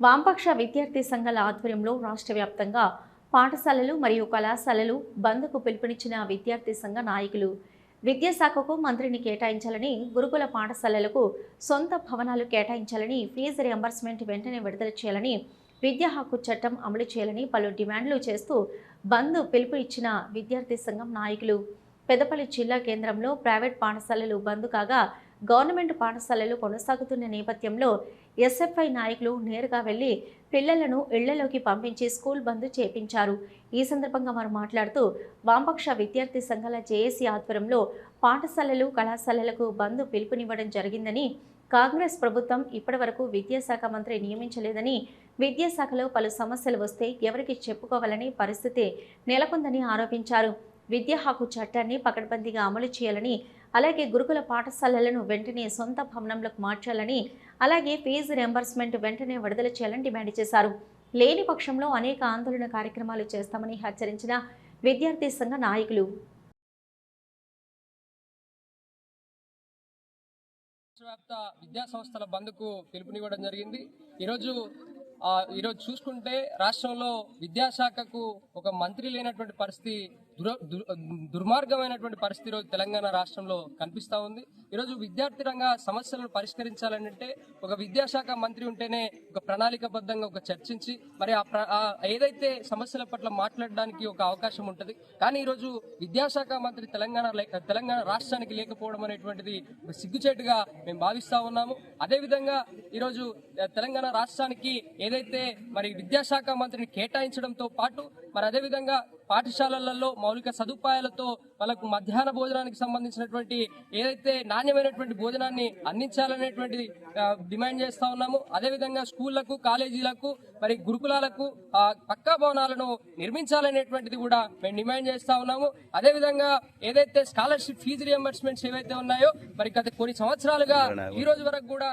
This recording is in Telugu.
వామపక్ష విద్యార్థి సంఘాల ఆధ్వర్యంలో రాష్ట్ర వ్యాప్తంగా పాఠశాలలు మరియు కళాశాలలు బంద్కు పిలుపునిచ్చిన విద్యార్థి సంఘ నాయకులు. విద్యాశాఖకు మంత్రిని కేటాయించాలని గురుకుల పాఠశాలలకు సొంత భవనాలు కేటాయించాలని ఫీజు రియంబర్స్మెంట్ వెంటనే విడుదల చేయాలని విద్యా హక్కు చట్టం అమలు చేయాలని పలు డిమాండ్లు చేస్తూ బంద్ పిలుపు ఇచ్చిన విద్యార్థి సంఘం నాయకులు. పెదపల్లి జిల్లా కేంద్రంలో ప్రైవేట్ పాఠశాలలు బంద్ కాగా గవర్నమెంట్ పాఠశాలలు కొనసాగుతున్న నేపథ్యంలో ఎస్ఎఫ్ఐ నాయకులు నేరుగా వెళ్ళి పిల్లలను ఇళ్ళలోకి పంపించి స్కూల్ బంద్ చేపించారు. ఈ సందర్భంగా వారు మాట్లాడుతూ వామపక్ష విద్యార్థి సంఘాల జేఏసీ ఆధ్వర్యంలో పాఠశాలలు కళాశాలలకు బంద్ పిలుపునివ్వడం జరిగిందని కాంగ్రెస్ ప్రభుత్వం ఇప్పటివరకు విద్యాశాఖ మంత్రి నియమించలేదని విద్యాశాఖలో పలు సమస్యలు వస్తే ఎవరికి చెప్పుకోవాలని పరిస్థితి నెలకొందని ఆరోపించారు. విద్యా హక్కు చట్టాన్ని పకడ్బందీగా అమలు చేయాలని అలాగే గురుకుల పాఠశాలలను వెంటనే సొంత భవనంలోకి మార్చాలని అలాగే ఫీజు రియంబర్స్మెంట్ వెంటనే విడుదల చేయాలని డిమాండ్ చేశారు. లేని పక్షంలో అనేక ఆందోళన కార్యక్రమాలు చేస్తామని హెచ్చరించిన విద్యార్థి సంఘ నాయకులు. విశ్వవ్యాప్త విద్యా సంస్థల బంద్కు పిలుపునివ్వడం జరిగింది. ఈరోజు ఈరోజు చూసుకుంటే రాష్ట్రంలో విద్యాశాఖకు ఒక మంత్రి లేనటువంటి పరిస్థితి దుర్మార్గమైనటువంటి పరిస్థితి ఈరోజు తెలంగాణ రాష్ట్రంలో కనిపిస్తూ ఉంది. ఈరోజు విద్యార్థి రంగ సమస్యలను పరిష్కరించాలంటే ఒక విద్యాశాఖ మంత్రి ఉంటేనే ఒక ప్రణాళికబద్ధంగా ఒక చర్చించి మరి ఆ ప్ర- ఆ ఏదైతే సమస్యల పట్ల మాట్లాడడానికి ఒక అవకాశం ఉంటుంది కానీ ఈరోజు విద్యాశాఖ మంత్రి తెలంగాణ తెలంగాణ రాష్ట్రానికి లేకపోవడం అనేటువంటిది సిగ్గుచేటుగా మేము భావిస్తూ ఉన్నాము. అదేవిధంగా ఈరోజు తెలంగాణ రాష్ట్రానికి ఏదైతే మరి విద్యాశాఖ మంత్రిని కేటాయించడంతో పాటు మరి అదేవిధంగా పాఠశాలలలో మౌలిక సదుపాయాలతో వాళ్ళకు మధ్యాహ్న భోజనానికి సంబంధించినటువంటి ఏదైతే నాణ్యమైనటువంటి భోజనాన్ని అందించాలనేటువంటి డిమాండ్ చేస్తా ఉన్నాము. అదేవిధంగా స్కూళ్ళకు కాలేజీలకు మరి గురుకులాలకు పక్కా భవనాలను నిర్మించాలనేటువంటిది కూడా మేము డిమాండ్ చేస్తా ఉన్నాము. అదేవిధంగా ఏదైతే స్కాలర్షిప్ ఫీజు రియంబర్స్మెంట్స్ ఏవైతే ఉన్నాయో మరి గత కొన్ని సంవత్సరాలుగా ఈ రోజు వరకు కూడా